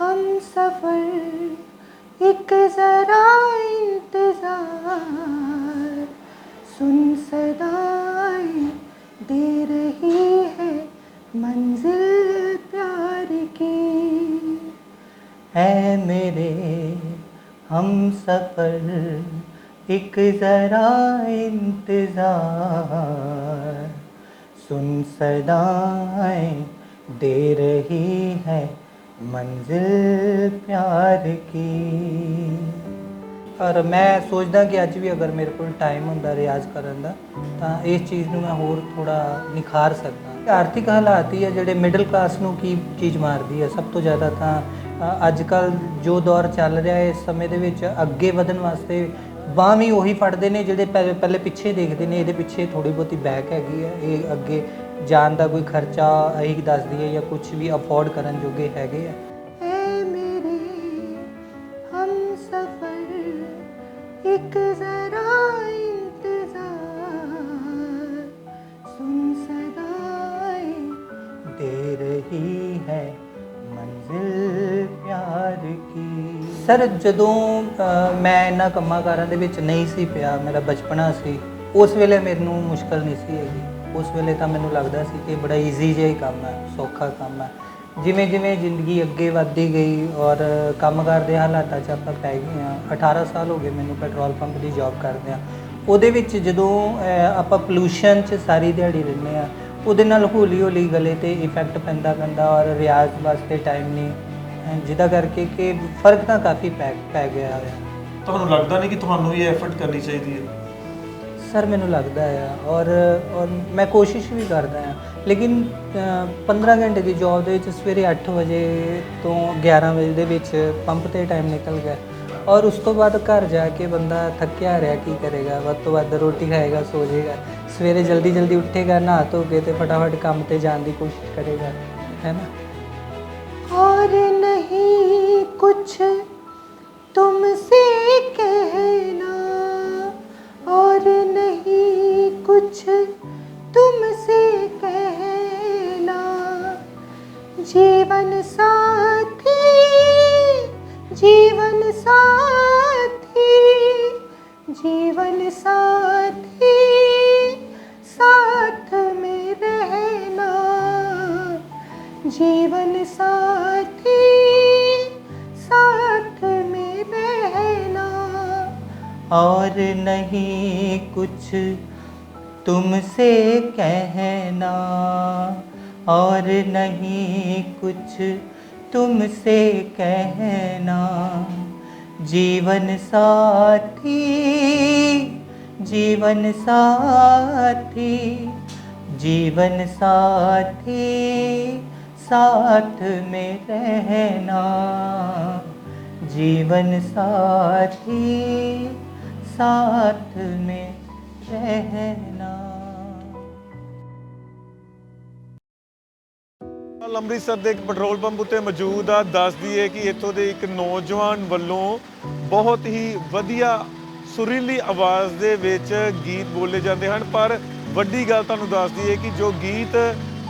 हम सफ़र एक जरा इंतज़ार। सुन सदाएँ दे रही है मंजिल प्यार की। है मेरे हम सफ़र एक जरा इंतज़ार। सुन सदाएँ दे रही है ਮੰਜ਼ਿਲ ਪਿਆਰ ਕੀ? ਔਰ ਮੈਂ ਸੋਚਦਾ ਕਿ ਅੱਜ ਵੀ ਅਗਰ ਮੇਰੇ ਕੋਲ ਟਾਈਮ ਹੁੰਦਾ ਰਿਆਜ਼ ਕਰਨ ਦਾ, ਤਾਂ ਇਸ ਚੀਜ਼ ਨੂੰ ਮੈਂ ਹੋਰ ਥੋੜਾ ਨਿਖਾਰ ਸਕਦਾ। ਆਰਥਿਕ ਹਾਲਾਤ ਹੀ ਹੈ ਜਿਹੜੇ ਮਿਡਲ ਕਲਾਸ ਨੂੰ ਕੀ ਚੀਜ਼ ਮਾਰਦੀ ਹੈ ਸਭ ਤੋਂ ਜ਼ਿਆਦਾ ਤਾਂ ਅੱਜ ਕੱਲ ਜੋ ਦੌਰ ਚੱਲ ਰਿਹਾ ਹੈ, ਇਸ ਸਮੇਂ ਦੇ ਵਿੱਚ ਅੱਗੇ ਵਧਣ ਵਾਸਤੇ ਬਾਂਹ ਵੀ ਉਹੀ ਫੜਦੇ ਨੇ ਜਿਹੜੇ ਪਹਿਲੇ ਪਿੱਛੇ ਦੇਖਦੇ ਨੇ ਇਹਦੇ ਪਿੱਛੇ ਥੋੜੀ ਬਹੁਤੀ ਬੈਕ ਹੈਗੀ ਹੈ। ਇਹ ਅੱਗੇ ਜਾਣ ਦਾ ਕੋਈ ਖਰਚਾ ਇਹੀ ਦੱਸਦੀ ਹੈ ਜਾਂ ਕੁਝ ਵੀ ਅਫੋਰਡ ਕਰਨ ਜੋਗੇ ਹੈਗੇ ਆ। ਮੰਜ਼ਿਲ ਪਿਆਰ ਕੀ। ਸਰ ਜਦੋਂ ਮੈਂ ਇਹਨਾਂ ਕੰਮਾਂ ਕਾਰਾਂ ਦੇ ਵਿੱਚ ਨਹੀਂ ਸੀ ਪਿਆ, ਮੇਰਾ ਬਚਪਨਾ ਸੀ। ਉਸ ਵੇਲੇ ਮੈਨੂੰ ਮੁਸ਼ਕਲ ਨਹੀਂ ਸੀ ਹੈਗੀ। ਉਸ ਵੇਲੇ ਤਾਂ ਮੈਨੂੰ ਲੱਗਦਾ ਸੀ ਕਿ ਬੜਾ ਈਜ਼ੀ ਜਿਹਾ ਹੀ ਕੰਮ ਹੈ, ਸੌਖਾ ਕੰਮ ਹੈ। ਜਿਵੇਂ ਜਿਵੇਂ ਜ਼ਿੰਦਗੀ ਅੱਗੇ ਵੱਧਦੀ ਗਈ ਔਰ ਕੰਮਕਾਰ ਦੇ ਹਾਲਾਤਾਂ 'ਚ ਆਪਾਂ ਪੈ ਗਏ ਹਾਂ 18 ਸਾਲ ਹੋ ਗਏ ਮੈਨੂੰ ਪੈਟਰੋਲ ਪੰਪ ਦੀ ਜੌਬ ਕਰਦੇ ਆ ਉਹਦੇ ਵਿੱਚ ਜਦੋਂ ਆਪਾਂ ਪੋਲੂਸ਼ਨ 'ਚ ਸਾਰੀ ਦਿਹਾੜੀ ਰਹਿੰਦੇ ਆ ਉਹਦੇ ਨਾਲ ਹੌਲੀ ਹੌਲੀ ਗਲੇ ਤੇ ਇਫੈਕਟ ਪੈਂਦਾ ਪੈਂਦਾ ਔਰ ਰਿਆਜ਼ ਵਾਸਤੇ ਟਾਈਮ ਨਹੀਂ ਜਿਹਦਾ ਕਰਕੇ ਕਿ ਫ਼ਰਕ ਤਾਂ ਕਾਫੀ ਪੈ ਪੈ ਗਿਆ ਹੋਇਆ ਤੁਹਾਨੂੰ ਲੱਗਦਾ ਨਹੀਂ ਕਿ ਤੁਹਾਨੂੰ ਇਹ ਐਫਰਟ ਕਰਨੀ ਚਾਹੀਦੀ ਹੈ? ਸਰ ਮੈਨੂੰ ਲੱਗਦਾ ਹੈ ਔਰ ਔਰ ਮੈਂ ਕੋਸ਼ਿਸ਼ ਵੀ ਕਰਦਾ ਹਾਂ ਲੇਕਿਨ ਅਹ, 15 ਘੰਟੇ ਦੀ ਜੌਬ ਦੇ ਵਿੱਚ ਸਵੇਰੇ 8 ਵਜੇ ਤੋਂ 11 ਵਜੇ ਦੇ ਵਿੱਚ ਪੰਪ ਤੇ ਟਾਈਮ ਨਿਕਲ ਗਿਆ। ਔਰ ਉਸ ਤੋਂ ਬਾਅਦ ਘਰ ਜਾ ਕੇ ਬੰਦਾ ਥੱਕਿਆ ਰਿਹਾ ਕੀ ਕਰੇਗਾ? ਵੱਧ ਤੋਂ ਵੱਧ ਰੋਟੀ ਖਾਏਗਾ ਸੋ ਜਾਏਗਾ ਸਵੇਰੇ ਜਲਦੀ ਜਲਦੀ ਉੱਠੇਗਾ ਨਹਾ ਧੋ ਕੇ ਤੇ ਫਟਾਫਟ ਕੰਮ ਤੇ ਜਾਣ ਦੀ ਕੋਸ਼ਿਸ਼ ਕਰੇਗਾ। ਹੈ ਨਾ? और नहीं कुछ तुमसे कहना और नहीं कुछ तुमसे कहना। जीवन साथी जीवन साथी जीवन साथी, साथ में रहना। जीवन और नहीं कुछ तुमसे कहना। और नहीं कुछ तुमसे कहना। जीवन साथी जीवन साथी जीवन साथी साथ में रहना। जीवन साथी साथ में रहना ਹਾਲ ਅੰਮ੍ਰਿਤਸਰ ਦੇ ਇੱਕ ਪੈਟਰੋਲ ਪੰਪ ਉੱਤੇ ਮੌਜੂਦ ਆ ਦੱਸ ਦਈਏ ਕਿ ਇੱਥੋਂ ਦੇ ਇੱਕ ਨੌਜਵਾਨ ਵੱਲੋਂ ਬਹੁਤ ਹੀ ਵਧੀਆ ਸੁਰੀਲੀ ਆਵਾਜ਼ ਦੇ ਵਿੱਚ ਗੀਤ ਬੋਲੇ ਜਾਂਦੇ ਹਨ ਪਰ ਵੱਡੀ ਗੱਲ ਤੁਹਾਨੂੰ ਦੱਸ ਦਈਏ ਕਿ ਜੋ ਗੀਤ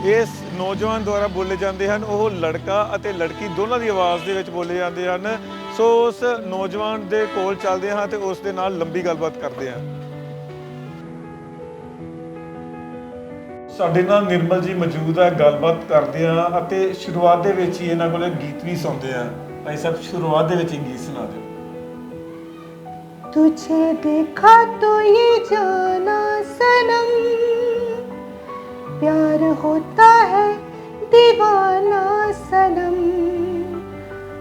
ਇਸ ਨੌਜਵਾਨ ਦੁਆਰਾ ਬੋਲੇ ਜਾਂਦੇ ਹਨ ਉਹ ਲੜਕਾ ਅਤੇ ਲੜਕੀ ਦੋਨਾਂ ਦੀ ਆਵਾਜ਼ ਦੇ ਵਿੱਚ ਬੋਲੇ ਜਾਂਦੇ ਹਨ ਸੋ ਉਸ ਨੌਜਵਾਨ ਦੇ ਕੋਲ ਚੱਲਦੇ ਹਾਂ ਤੇ ਉਸ ਦੇ ਨਾਲ ਲੰਬੀ ਗੱਲਬਾਤ ਕਰਦੇ ਹਾਂ ਸਾਡੇ ਨਾਲ ਨਿਰਮਲ ਜੀ ਮੌਜੂਦ ਆ ਗੱਲਬਾਤ ਕਰਦੇ ਆ ਅਤੇ ਸ਼ੁਰੂਆਤ ਦੇ ਵਿੱਚ ਹੀ ਇਹਨਾਂ ਕੋਲੇ ਗੀਤ ਵੀ ਸੁਣਦੇ ਆ ਭਾਈ ਸਾਹਿਬ ਸ਼ੁਰੂਆਤ ਦੇ ਵਿੱਚ ਹੀ ਗੀਤ ਸੁਣਾ ਦਿਓ तुझे देखा तो ये जाना सनम प्यार होता है दीवाना सनम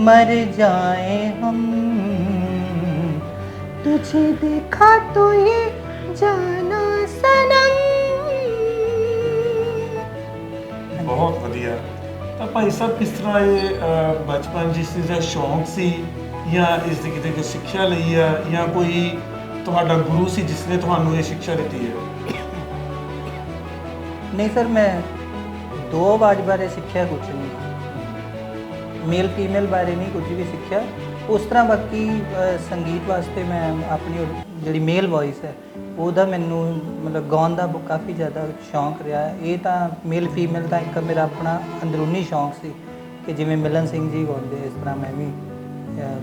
मर जाए हम तुझे देखा तो ये जाना सनम ਬਹੁਤ ਵਧੀਆ ਤਾਂ ਭਾਈ ਸਾਹਿਬ ਕਿਸ ਤਰ੍ਹਾਂ ਇਹ ਅਹ, ਬਚਪਨ ਜਿਸ ਚੀਜ਼ ਦਾ ਸ਼ੌਂਕ ਸੀ ਜਾਂ ਇਸ ਦੀ ਕਿਤੇ ਕੋਈ ਸਿੱਖਿਆ ਲਈ ਆ ਜਾਂ ਕੋਈ ਤੁਹਾਡਾ ਗੁਰੂ ਸੀ ਜਿਸ ਨੇ ਤੁਹਾਨੂੰ ਇਹ ਸਿੱਖਿਆ ਦਿੱਤੀ ਹੈ ਨਹੀਂ ਸਰ ਮੈਂ ਦੋ ਆਵਾਜ਼ ਬਾਰੇ ਸਿੱਖਿਆ ਕੁਝ ਨਹੀਂ ਮੇਲ ਫੀਮੇਲ ਬਾਰੇ ਨਹੀਂ ਕੁਝ ਵੀ ਸਿੱਖਿਆ। ਉਸ ਤਰ੍ਹਾਂ ਬਾਕੀ ਸੰਗੀਤ ਵਾਸਤੇ ਮੈਂ ਆਪਣੀ ਉਹ ਜਿਹੜੀ ਮੇਲ ਵੌਇਸ ਹੈ, ਉਹਦਾ ਮੈਨੂੰ ਮਤਲਬ ਗਾਉਣ ਦਾ ਕਾਫੀ ਜ਼ਿਆਦਾ ਸ਼ੌਂਕ ਰਿਹਾ। ਇਹ ਤਾਂ ਮੇਲ ਫੀਮੇਲ ਦਾ ਇੱਕ ਮੇਰਾ ਆਪਣਾ ਅੰਦਰੂਨੀ ਸ਼ੌਂਕ ਸੀ ਕਿ ਜਿਵੇਂ ਮਿਲਨ ਸਿੰਘ ਜੀ ਗਾਉਂਦੇ, ਇਸ ਤਰ੍ਹਾਂ ਮੈਂ ਵੀ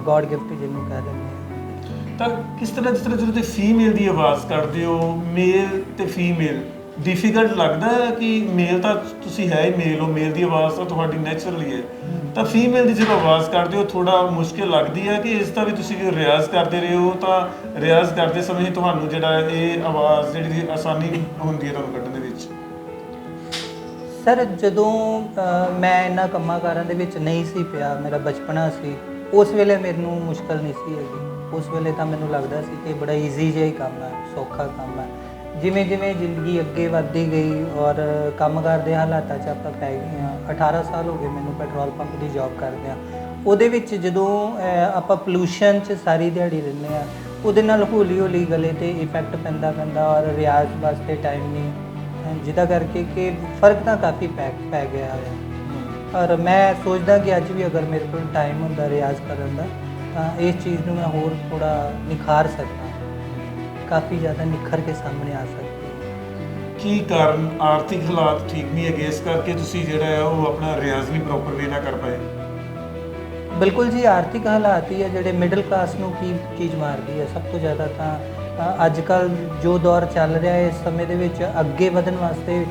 ਗੋਡ ਗਿਫਟ ਜਿਹਨੂੰ ਕਹਿ ਲੈਂਦੇ ਹਾਂ। ਤਾਂ ਕਿਸ ਤਰ੍ਹਾਂ, ਜਿਸ ਤਰ੍ਹਾਂ ਜਦੋਂ ਤੁਸੀਂ ਫੀਮੇਲ ਦੀ ਆਵਾਜ਼ ਕੱਢਦੇ ਹੋ ਮੇਲ ਤੇ ਫੀਮੇਲ ਡਿਫਿਕਲਟ ਲੱਗਦਾ ਹੈ ਕਿ ਮੇਲ ਤਾਂ ਤੁਸੀਂ ਹੈ ਹੀ ਮੇਲ ਹੋ ਮੇਲ ਦੀ ਆਵਾਜ਼ ਤਾਂ ਤੁਹਾਡੀ ਨੇਚਰਲੀ ਹੈ। ਤਾਂ ਫੀਮੇਲ ਦੀ ਜਦੋਂ ਆਵਾਜ਼ ਕੱਢਦੇ ਹੋ ਥੋੜਾ ਮੁਸ਼ਕਿਲ ਲੱਗਦੀ ਹੈ ਕਿ ਇਸ ਦਾ ਵੀ ਤੁਸੀਂ ਜੋ ਰਿਆਜ਼ ਕਰਦੇ ਰਹੇ ਹੋ, ਤਾਂ ਰਿਆਜ਼ ਕਰਦੇ ਸਮੇਂ ਤੁਹਾਨੂੰ ਜਿਹੜਾ ਇਹ ਆਵਾਜ਼, ਜਿਹੜੀ ਆਸਾਨੀ ਹੁੰਦੀ ਹੈ ਤੁਹਾਨੂੰ ਕੱਢਣ ਦੇ ਵਿੱਚ। ਸਰ ਜਦੋਂ ਮੈਂ ਇਹਨਾਂ ਕੰਮਾਂ ਕਾਰਾਂ ਦੇ ਵਿੱਚ ਨਹੀਂ ਸੀ ਪਿਆ, ਮੇਰਾ ਬਚਪਨਾ ਸੀ, ਉਸ ਵੇਲੇ ਮੈਨੂੰ ਮੁਸ਼ਕਲ ਨਹੀਂ ਸੀ ਹੈਗੀ। ਉਸ ਵੇਲੇ ਤਾਂ ਮੈਨੂੰ ਲੱਗਦਾ ਸੀ ਕਿ ਬੜਾ ਈਜ਼ੀ ਜਿਹਾ ਹੀ ਕੰਮ ਹੈ, ਸੌਖਾ ਕੰਮ ਹੈ। ਜਿਵੇਂ ਜਿਵੇਂ ਜ਼ਿੰਦਗੀ ਅੱਗੇ ਵੱਧਦੀ ਗਈ ਔਰ ਕੰਮਕਾਰ ਦੇ ਹਾਲਾਤਾਂ 'ਚ ਆਪਾਂ ਪੈ ਗਏ ਹਾਂ 18 ਸਾਲ ਹੋ ਗਏ ਮੈਨੂੰ ਪੈਟਰੋਲ ਪੰਪ ਦੀ ਜੌਬ ਕਰਦੇ ਆ ਉਹਦੇ ਵਿੱਚ ਜਦੋਂ ਆਪਾਂ ਪੋਲੂਸ਼ਨ 'ਚ ਸਾਰੀ ਦਿਹਾੜੀ ਰਹਿੰਦੇ ਆ ਉਹਦੇ ਨਾਲ ਹੌਲੀ ਹੌਲੀ ਗਲੇ ਤੇ ਇਫੈਕਟ ਪੈਂਦਾ ਪੈਂਦਾ ਔਰ ਰਿਆਜ਼ ਵਾਸਤੇ ਟਾਈਮ ਨਹੀਂ ਜਿਹਦਾ ਕਰਕੇ ਕਿ ਫ਼ਰਕ ਤਾਂ ਕਾਫੀ ਪੈ ਪੈ ਗਿਆ ਹੈ। ਔਰ ਮੈਂ ਸੋਚਦਾ ਕਿ ਅੱਜ ਵੀ ਅਗਰ ਮੇਰੇ ਕੋਲ ਟਾਈਮ ਹੁੰਦਾ ਰਿਆਜ਼ ਕਰਨ ਦਾ, ਤਾਂ ਇਸ ਚੀਜ਼ ਨੂੰ ਮੈਂ ਹੋਰ ਥੋੜਾ ਨਿਖਾਰ ਸਕਦਾ। ਕਾਫੀ ਜ਼ਿਆਦਾ ਨਿਖਰ ਕੇ ਸਾਹਮਣੇ ਆ ਸਕਦੀ ਹੈ। ਕੀ ਕਾਰਨ ਆਰਥਿਕ ਹਾਲਾਤ ਠੀਕ ਨਹੀਂ ਹੈਗੇ? ਇਸ ਕਰਕੇ ਤੁਸੀਂ ਜਿਹੜਾ ਹੈ ਉਹ ਆਪਣਾ ਰਿਆਜ਼ ਨਹੀਂ ਪ੍ਰੋਪਰ ਵੇ ਨਾ ਕਰ ਪਾਏ। ਬਿਲਕੁਲ ਜੀ ਆਰਥਿਕ ਹਾਲਾਤ ਹੀ ਹੈ ਜਿਹੜੇ ਮਿਡਲ ਕਲਾਸ ਨੂੰ ਕੀ ਚੀਜ਼ ਮਾਰਦੀ ਹੈ। ਸਭ ਤੋਂ ਜ਼ਿਆਦਾ ਤਾਂ ਅ, ਅੱਜ ਕੱਲ ਜੋ ਦੌਰ ਚੱਲ ਰਿਹਾ ਹੈ ਇਸ ਸਮੇਂ ਦੇ ਵਿੱਚ ਅੱਗੇ ਵਧਣ ਵਾਸਤੇ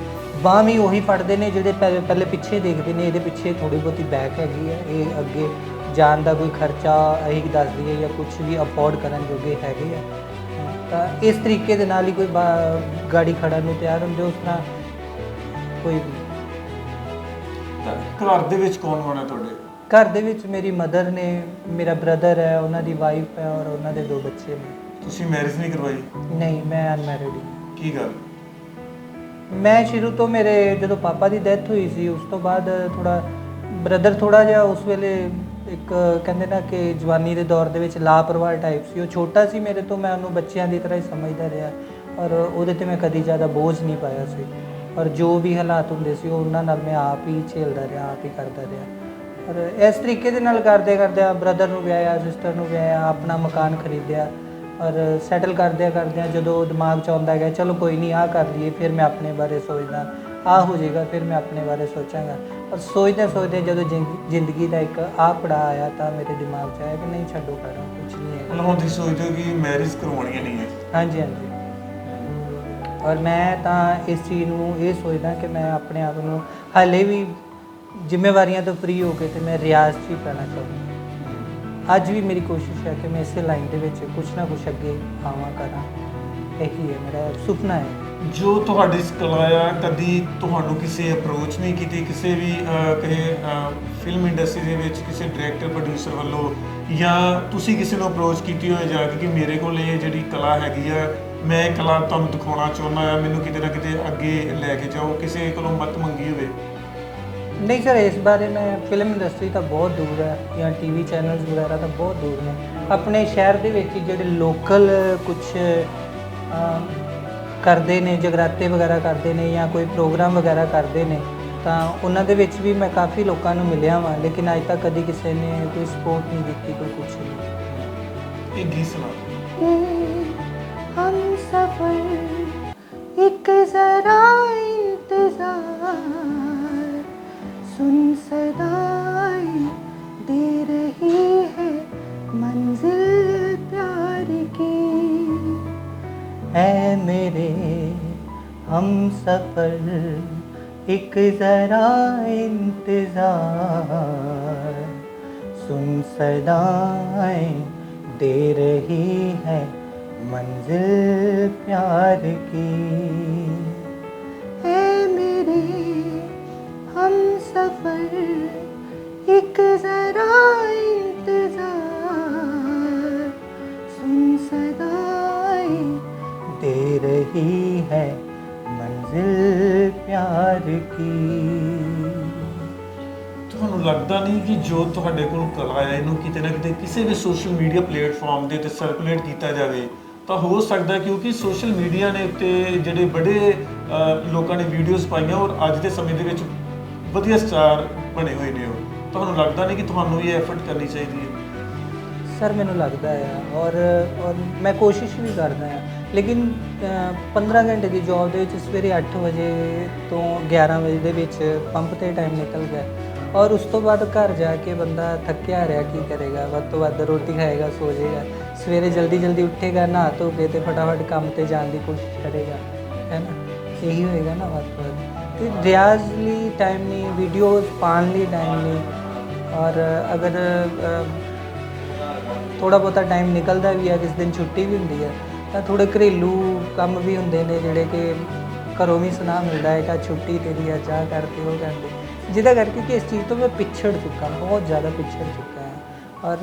ਬਾਂਹ ਵੀ ਉਹੀ ਫੜਦੇ ਨੇ ਜਿਹੜੇ ਪਹਿਲੇ ਪਹਿਲੇ ਪਿੱਛੇ ਦੇਖਦੇ ਨੇ ਇਹਦੇ ਪਿੱਛੇ ਥੋੜੀ ਬਹੁਤੀ ਬੈਕ ਹੈਗੀ ਹੈ। ਇਹ ਅੱਗੇ ਜਾਣ ਦਾ ਕੋਈ ਖਰਚਾ ਅਸੀਂ ਦੱਸ ਦਈਏ ਜਾਂ ਕੁਝ ਵੀ ਅਫੋਰਡ ਕਰਨ ਜੋਗੇ ਹੈਗੇ ਆ। ਤਾਂ ਇਸ ਤਰੀਕੇ ਦੇ ਨਾਲ ਹੀ ਕੋਈ ਬਾ- ਗਾੜੀ ਖੜਨ ਨੂੰ ਤਿਆਰ ਹੁੰਦੇ ਉਸ ਤਰ੍ਹਾਂ ਕੋਈ ਵੀ। ਤਾਂ ਘਰ ਦੇ ਵਿੱਚ ਕੌਣ ਹੋਣਾ ਤੁਹਾਡੇ? ਘਰ ਦੇ ਵਿੱਚ ਮੇਰੀ ਮਦਰ ਨੇ ਮੇਰਾ ਬ੍ਰਦਰ ਹੈ ਉਹਨਾਂ ਦੀ ਵਾਈਫ ਹੈ ਔਰ ਉਹਨਾਂ ਦੇ ਦੋ ਬੱਚੇ ਨੇ। ਤੁਸੀਂ ਮੈਰਿਜ ਨਹੀਂ ਕਰਵਾਈ? ਨਹੀਂ ਮੈਂ ਅਨਮੈਰਿਡ ਹਾਂ। ਕੀ ਗੱਲ? ਮੈਂ ਸ਼ੁਰੂ ਤੋਂ ਮੇਰੇ ਜਦੋਂ ਪਾਪਾ ਦੀ ਡੈਥ ਹੋਈ ਸੀ ਉਸ ਤੋਂ ਬਾਅਦ ਥੋੜਾ ਬ੍ਰਦਰ ਥੋੜਾ ਜਿਹਾ ਉਸ ਵੇਲੇ ਇੱਕ ਕਹਿੰਦੇ ਨਾ ਕਿ ਜਵਾਨੀ ਦੇ ਦੌਰ ਦੇ ਵਿੱਚ ਲਾਪਰਵਾਹ ਟਾਈਪ ਸੀ। ਉਹ ਛੋਟਾ ਸੀ ਮੇਰੇ ਤੋਂ, ਮੈਂ ਉਹਨੂੰ ਬੱਚਿਆਂ ਦੀ ਤਰ੍ਹਾਂ ਹੀ ਸਮਝਦਾ ਰਿਹਾ ਔਰ ਉਹਦੇ ਤੇ ਮੈਂ ਕਦੀ ਜ਼ਿਆਦਾ ਬੋਝ ਨਹੀਂ ਪਾਇਆ ਸੀ। ਔਰ ਜੋ ਵੀ ਹਾਲਾਤ ਹੁੰਦੇ ਸੀ, ਉਹ ਉਹਨਾਂ ਨਾਲ ਮੈਂ ਆਪ ਹੀ ਝੇਲਦਾ ਰਿਹਾ, ਆਪ ਹੀ ਕਰਦਾ ਰਿਹਾ। ਔਰ ਇਸ ਤਰੀਕੇ ਦੇ ਨਾਲ ਕਰਦੇ ਕਰਦੇ ਬ੍ਰਦਰ ਨੂੰ ਵਿਆਹਿਆ ਸਿਸਟਰ ਨੂੰ ਵਿਆਹਿਆ, ਆਪਣਾ ਮਕਾਨ ਖਰੀਦਿਆ ਔਰ ਸੈਟਲ ਕਰਦਿਆਂ ਕਰਦਿਆਂ ਜਦੋਂ ਦਿਮਾਗ 'ਚ ਆਉਂਦਾ ਗਿਆ ਚਲੋ ਕੋਈ ਨਹੀਂ, ਆਹ ਕਰ ਲਈਏ, ਫਿਰ ਮੈਂ ਆਪਣੇ ਬਾਰੇ ਸੋਚਦਾ, ਆਹ ਹੋ ਜਾਏਗਾ, ਫਿਰ ਮੈਂ ਆਪਣੇ ਬਾਰੇ ਸੋਚਾਂਗਾ। ਔਰ ਸੋਚਦੇ ਸੋਚਦੇ ਜਦੋਂ ਜ਼ਿੰਦ- ਜ਼ਿੰਦਗੀ ਦਾ ਇੱਕ ਆਹ ਪੜਾ ਆਇਆ ਤਾਂ ਮੇਰੇ ਦਿਮਾਗ 'ਚ ਆਇਆ ਕਿ ਨਹੀਂ ਛੱਡੋ ਪੜਾ ਕੁਝ ਨਹੀਂ ਹੁਣ ਹੈ ਹੁਣ ਤੁਸੀਂ ਸੋਚਦੇ ਹੋ ਕਿ ਮੈਰਿਜ ਕਰਵਾਉਣੀ ਨਹੀਂ ਹੈ ਹਾਂਜੀ ਹਾਂਜੀ। ਔਰ ਮੈਂ ਤਾਂ ਇਸ ਚੀਜ਼ ਨੂੰ ਇਹ ਸੋਚਦਾ ਕਿ ਮੈਂ ਆਪਣੇ ਆਪ ਨੂੰ ਹਾਲੇ ਵੀ ਜ਼ਿੰਮੇਵਾਰੀਆਂ ਤੋਂ ਫ੍ਰੀ ਹੋ ਕੇ ਤੇ ਮੈਂ ਰਿਆਜ਼ 'ਚ ਹੀ ਪੈਣਾ ਚਾਹੁੰਦਾ। ਅੱਜ ਵੀ ਮੇਰੀ ਕੋਸ਼ਿਸ਼ ਹੈ ਕਿ ਮੈਂ ਇਸੇ ਲਾਈਨ ਦੇ ਵਿੱਚ ਕੁਝ ਨਾ ਕੁਝ ਅੱਗੇ ਆਵਾਂ ਕਰਾਂ। ਇਹੀ ਹੈ ਮੇਰਾ ਸੁਪਨਾ ਹੈ। ਜੋ ਤੁਹਾਡੀ ਕਲਾ ਆ ਕਦੀ ਤੁਹਾਨੂੰ ਕਿਸੇ ਅਪਰੋਚ ਨਹੀਂ ਕੀਤੀ ਕਿਸੇ ਵੀ ਅਹ, ਕਹੇ ਫਿਲਮ ਇੰਡਸਟਰੀ ਦੇ ਵਿੱਚ ਕਿਸੇ ਡਾਇਰੈਕਟਰ ਪ੍ਰੋਡਿਊਸਰ ਵੱਲੋਂ ਜਾਂ ਤੁਸੀਂ ਕਿਸੇ ਨੂੰ ਅਪਰੋਚ ਕੀਤੀ ਹੋਏ ਜਾ ਕੇ ਕਿ ਮੇਰੇ ਕੋਲ ਇਹ ਜਿਹੜੀ ਕਲਾ ਹੈਗੀ ਆ ਮੈਂ ਇਹ ਕਲਾ ਤੁਹਾਨੂੰ ਦਿਖਾਉਣਾ ਚਾਹੁੰਦਾ ਆ ਮੈਨੂੰ ਕਿਤੇ ਨਾ ਕਿਤੇ ਅੱਗੇ ਲੈ ਕੇ ਜਾਓ ਕਿਸੇ ਕੋਲੋਂ ਮਤ ਮੰਗੀ ਹੋਵੇ? ਨਹੀਂ ਸਰ ਇਸ ਬਾਰੇ ਮੈਂ ਫਿਲਮ ਇੰਡਸਟਰੀ ਤਾਂ ਬਹੁਤ ਦੂਰ ਹੈ ਜਾਂ ਟੀਵੀ ਚੈਨਲਸ ਵਗੈਰਾ ਤਾਂ ਬਹੁਤ ਦੂਰ ਨੇ। ਆਪਣੇ ਸ਼ਹਿਰ ਦੇ ਵਿੱਚ ਜਿਹੜੇ ਲੋਕਲ ਕੁਝ ਕਰਦੇ ਨੇ ਜਗਰਾਤੇ ਵਗੈਰਾ ਕਰਦੇ ਨੇ ਜਾਂ ਕੋਈ ਪ੍ਰੋਗਰਾਮ ਵਗੈਰਾ ਕਰਦੇ ਨੇ ਤਾਂ ਉਹਨਾਂ ਦੇ ਵਿੱਚ ਵੀ ਮੈਂ ਕਾਫੀ ਲੋਕਾਂ ਨੂੰ ਮਿਲਿਆ ਵਾਂ ਲੇਕਿਨ ਅੱਜ ਤੱਕ ਕਦੀ ਕਿਸੇ ਨੇ ਕੋਈ ਸਪੋਰਟ ਨਹੀਂ ਦਿੱਤੀ ਕੋਈ ਕੁਝ ਨਹੀਂ। ਇਹ ਸੁਣਾਓ है मेरे, हम सफ़र एक जरा इंतज़ार। सुन सदाएँ दे रही है मंजिल प्यार की। है मेरे, हम सफ़र एक जरा इंतज़ार। ਪਿਆਰ ਕੀ? ਤੁਹਾਨੂੰ ਲੱਗਦਾ ਨਹੀਂ ਕਿ ਜੋ ਤੁਹਾਡੇ ਕੋਲ ਕਲਾ ਹੈ ਇਹਨੂੰ ਕਿਤੇ ਨਾ ਕਿਤੇ ਕਿਸੇ ਵੀ ਸੋਸ਼ਲ ਮੀਡੀਆ ਪਲੇਟਫਾਰਮ ਦੇ ਉੱਤੇ ਸਰਕੂਲੇਟ ਕੀਤਾ ਜਾਵੇ ਤਾਂ ਹੋ ਸਕਦਾ ਕਿਉਂਕਿ ਸੋਸ਼ਲ ਮੀਡੀਆ ਨੇ ਉੱਤੇ ਜਿਹੜੇ ਬੜੇ ਲੋਕਾਂ ਨੇ ਵੀਡੀਓਜ਼ ਪਾਈਆਂ ਔਰ ਅੱਜ ਦੇ ਸਮੇਂ ਦੇ ਵਿੱਚ ਵਧੀਆ ਸਟਾਰ ਬਣੇ ਹੋਏ ਨੇ ਉਹ। ਤੁਹਾਨੂੰ ਲੱਗਦਾ ਨਹੀਂ ਕਿ ਤੁਹਾਨੂੰ ਇਹ ਐਫਰਟ ਕਰਨੀ ਚਾਹੀਦੀ ਹੈ? ਸਰ ਮੈਨੂੰ ਲੱਗਦਾ ਹੈ ਔਰ ਮੈਂ ਕੋਸ਼ਿਸ਼ ਵੀ ਕਰਦਾ ਆ ਲੇਕਿਨ ਅ, 15 ਘੰਟੇ ਦੀ ਜੌਬ ਦੇ ਵਿੱਚ ਸਵੇਰੇ 8 ਵਜੇ ਤੋਂ 11 ਵਜੇ ਦੇ ਵਿੱਚ ਪੰਪ ਤੇ ਟਾਈਮ ਨਿਕਲ ਗਿਆ। ਔਰ ਉਸ ਤੋਂ ਬਾਅਦ ਘਰ ਜਾ ਕੇ ਬੰਦਾ ਥੱਕਿਆ ਰਿਹਾ ਕੀ ਕਰੇਗਾ? ਵੱਧ ਤੋਂ ਵੱਧ ਰੋਟੀ ਖਾਏਗਾ ਸੋ ਜਾਏਗਾ ਸਵੇਰੇ ਜਲਦੀ ਜਲਦੀ ਉੱਠੇਗਾ ਨਹਾ ਧੋ ਕੇ ਤੇ ਫਟਾਫਟ ਕੰਮ ਤੇ ਜਾਣ ਦੀ ਕੋਸ਼ਿਸ਼ ਕਰੇਗਾ। ਹੈ ਨਾ? ਇਹੀ ਹੋਏਗਾ ਨਾ ਵੱਧ ਤੋਂ ਵੱਧ। ਤੇ ਰਿਆਜ਼ ਲਈ ਟਾਈਮ ਨਹੀਂ ਵੀਡੀਓਜ਼ ਪਾਉਣ ਲਈ ਟਾਈਮ ਨਹੀਂ। ਔਰ ਅਗਰ ਅ, ਥੋੜਾ ਬਹੁਤਾ ਟਾਈਮ ਨਿਕਲਦਾ ਵੀ ਹੈ ਕਿਸ ਦਿਨ ਛੁੱਟੀ ਵੀ ਹੁੰਦੀ ਹੈ ਤਾਂ ਥੋੜੇ ਘਰੇਲੂ ਕੰਮ ਵੀ ਹੁੰਦੇ ਨੇ ਜਿਹੜੇ ਕਿ ਘਰੋਂ ਵੀ ਸੁਣਾ ਮਿਲਦਾ ਹੈ ਕਿ ਛੁੱਟੀ ਤੇਰੀ ਆ ਜਾ ਕਰਦੇ ਉਹ ਕਰਦੇ ਜਿਹਦਾ ਕਰਕੇ ਕਿ ਇਸ ਚੀਜ਼ ਤੋਂ ਮੈਂ ਪਿਛੜ ਚੁੱਕਾ, ਬਹੁਤ ਜ਼ਿਆਦਾ ਪਿਛੜ ਚੁੱਕਾ ਹਾਂ। ਔਰ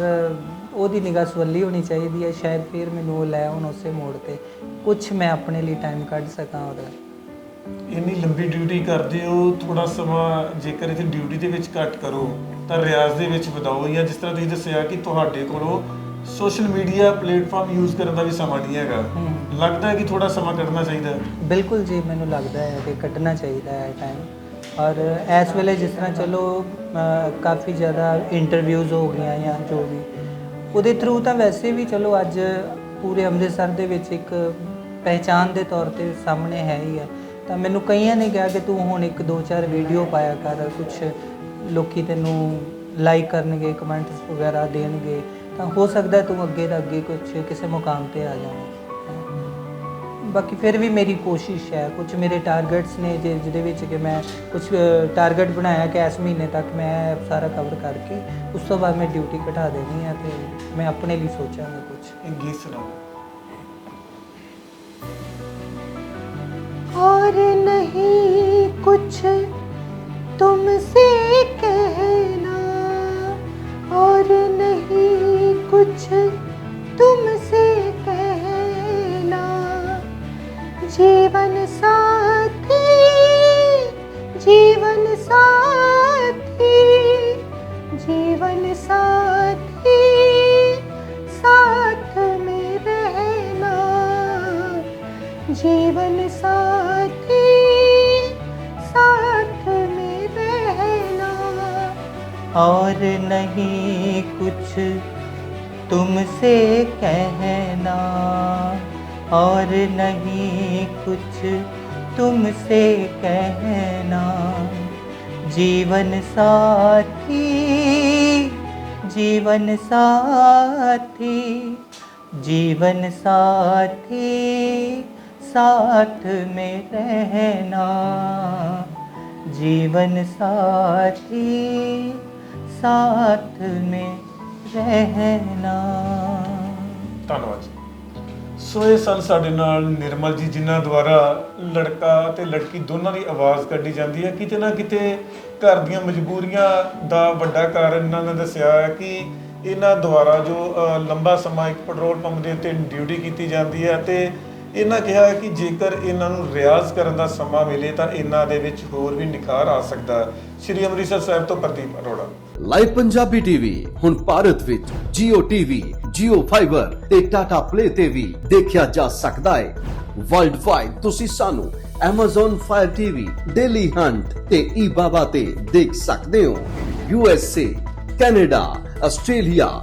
ਉਹਦੀ ਨਿਗਾਹ ਸਵੱਲੀ ਹੋਣੀ ਚਾਹੀਦੀ ਹੈ, ਸ਼ਾਇਦ ਫਿਰ ਮੈਨੂੰ ਉਹ ਲੈ ਆਉਣ ਉਸੇ ਮੋੜ ਤੇ। ਕੁਝ ਮੈਂ ਆਪਣੇ ਲਈ ਟਾਈਮ ਕੱਢ ਸਕਾਂ ਉਹਦਾ। ਇੰਨੀ ਲੰਬੀ ਡਿਊਟੀ ਕਰਦੇ ਹੋ ਥੋੜਾ ਸਮਾਂ ਜੇਕਰ ਇੱਥੇ ਡਿਊਟੀ ਦੇ ਵਿੱਚ ਘੱਟ ਕਰੋ, ਤਾਂ ਰਿਆਜ਼ ਦੇ ਵਿੱਚ ਵਧਾਓ ਜਾਂ ਜਿਸ ਤਰ੍ਹਾਂ ਤੁਸੀਂ ਦੱਸਿਆ ਕਿ ਤੁਹਾਡੇ ਕੋਲੋਂ ਸੋਸ਼ਲ ਮੀਡੀਆ ਪਲੇਟਫਾਰਮ ਯੂਜ਼ ਕਰਨ ਦਾ ਵੀ ਸਮਾਂ ਨਹੀਂ ਹੈਗਾ। ਲੱਗਦਾ ਹੈ ਕਿ ਥੋੜਾ ਸਮਾਂ ਕੱਢਣਾ ਚਾਹੀਦਾ ਹੈ। ਬਿਲਕੁਲ ਜੀ ਮੈਨੂੰ ਲੱਗਦਾ ਹੈ ਕਿ ਕੱਢਣਾ ਚਾਹੀਦਾ ਹੈ ਟਾਈਮ ਔਰ ਇਸ ਵੇਲੇ ਜਿਸ ਤਰ੍ਹਾਂ ਚਲੋ ਅ, ਕਾਫੀ ਜ਼ਿਆਦਾ ਇੰਟਰਵਿਊਜ਼ ਹੋ ਗਈਆਂ ਜਾਂ ਜੋ ਵੀ ਉਹਦੇ ਥਰੂ ਤਾਂ ਵੈਸੇ ਵੀ ਚਲੋ ਅੱਜ ਪੂਰੇ ਅੰਮ੍ਰਿਤਸਰ ਦੇ ਵਿੱਚ ਇੱਕ ਪਹਿਚਾਨ ਦੇ ਤੌਰ ਤੇ ਸਾਹਮਣੇ ਹੈ ਹੀ ਆ। ਤਾਂ ਮੈਨੂੰ ਕਈਆਂ ਨੇ ਕਿਹਾ ਕਿ ਤੂੰ ਹੁਣ ਇੱਕ ਦੋ ਚਾਰ ਵੀਡੀਓ ਪਾਇਆ ਕਰ ਕੁਝ ਲੋਕੀ ਤੈਨੂੰ ਲਾਈਕ ਕਰਨਗੇ ਕਮੈਂਟਸ ਵਗੈਰਾ ਦੇਣਗੇ। ਤਾਂ ਹੋ ਸਕਦਾ ਹੈ ਤੂੰ ਅੱਗੇ ਦਾ ਅੱਗੇ ਕੁਝ ਕਿਸੇ ਮੁਕਾਮ ਤੇ ਆ ਜਾਵੇਂ ਬਾਕੀ ਫਿਰ ਵੀ ਮੇਰੀ ਕੋਸ਼ਿਸ਼ ਹੈ ਕੁਝ ਮੇਰੇ ਟਾਰਗੇਟਸ ਨੇ ਜਿ- ਜਿਹਦੇ ਵਿੱਚ ਕਿ ਮੈਂ ਕੁਝ ਟਾਰਗੇਟ ਬਣਾਇਆ ਕਿ ਇਸ ਮਹੀਨੇ ਤੱਕ ਮੈਂ ਸਾਰਾ ਕਵਰ ਕਰਕੇ ਉਸ ਤੋਂ ਬਾਅਦ ਮੈਂ ਡਿਊਟੀ ਘਟਾ ਦੇਣੀ ਹੈ ਤੇ ਮੈਂ ਆਪਣੇ ਲਈ ਸੋਚਾਂਗਾ ਕੁਝ ਇਹ ਗੀਤ ਸੁਣਾਓ और नहीं कुछ तुमसे कहना और नहीं कुछ तुमसे कहना। जीवन साथी जीवन साथी जीवन साथी, साथ में रहना। जीवन साथी, साथ में रहना। और नहीं कुछ तुमसे कहना और नहीं कुछ तुमसे कहना। जीवन साथी जीवन साथी जीवन साथी साथ में रहना। जीवन साथी साथ में ਰਹਿਣਾ ਧੰਨਵਾਦ ਸੋ ਇਹ ਸਨ ਸਾਡੇ ਨਾਲ ਨਿਰਮਲ ਜੀ, ਜਿਨ੍ਹਾਂ ਦੁਆਰਾ ਲੜਕਾ ਤੇ ਲੜਕੀ ਦੋਨਾਂ ਦੀ ਆਵਾਜ਼ ਕੱਢੀ ਜਾਂਦੀ ਹੈ। ਕਿਤੇ ਨਾ ਕਿਤੇ ਘਰ ਦੀਆਂ ਮਜਬੂਰੀਆਂ ਦਾ ਵੱਡਾ ਕਾਰਨ ਇਹਨਾਂ ਨੇ ਦੱਸਿਆ ਹੈ ਕਿ ਇਹਨਾਂ ਦੁਆਰਾ ਜੋ ਲੰਬਾ ਸਮਾਂ ਇੱਕ ਪੈਟਰੋਲ ਪੰਪ ਦੇ ਉੱਤੇ ਡਿਊਟੀ ਕੀਤੀ ਜਾਂਦੀ ਹੈ ਤੇ ਇਹਨਾਂ ਕਿਹਾ ਕਿ ਜੇਕਰ ਇਹਨਾਂ ਨੂੰ ਰਿਆਜ਼ ਕਰਨ ਦਾ ਸਮਾਂ ਮਿਲੇ ਤਾਂ ਇਹਨਾਂ ਦੇ ਵਿੱਚ ਹੋਰ ਵੀ ਨਿਖਾਰ ਆ ਸਕਦਾ ਸ਼੍ਰੀ ਅੰਮ੍ਰਿਤਸਰ ਸਾਹਿਬ ਤੋਂ ਪ੍ਰਦੀਪ ਅਰੋੜਾ। ਲਾਈਵ ਪੰਜਾਬੀ ਟੀਵੀ ਹੁਣ ਭਾਰਤ ਵਿੱਚ Jio TV, Jio Fiber ਤੇ Tata Play ਤੇ ਵੀ ਦੇਖਿਆ ਜਾ ਸਕਦਾ ਹੈ। ਵਰਲਡ ਵਾਈਡ ਤੁਸੀਂ ਸਾਨੂੰ Amazon Fire TV, Daily Hunt ਤੇ eBaba ਤੇ ਦੇਖ ਸਕਦੇ ਹੋ। USA, Canada, Australia,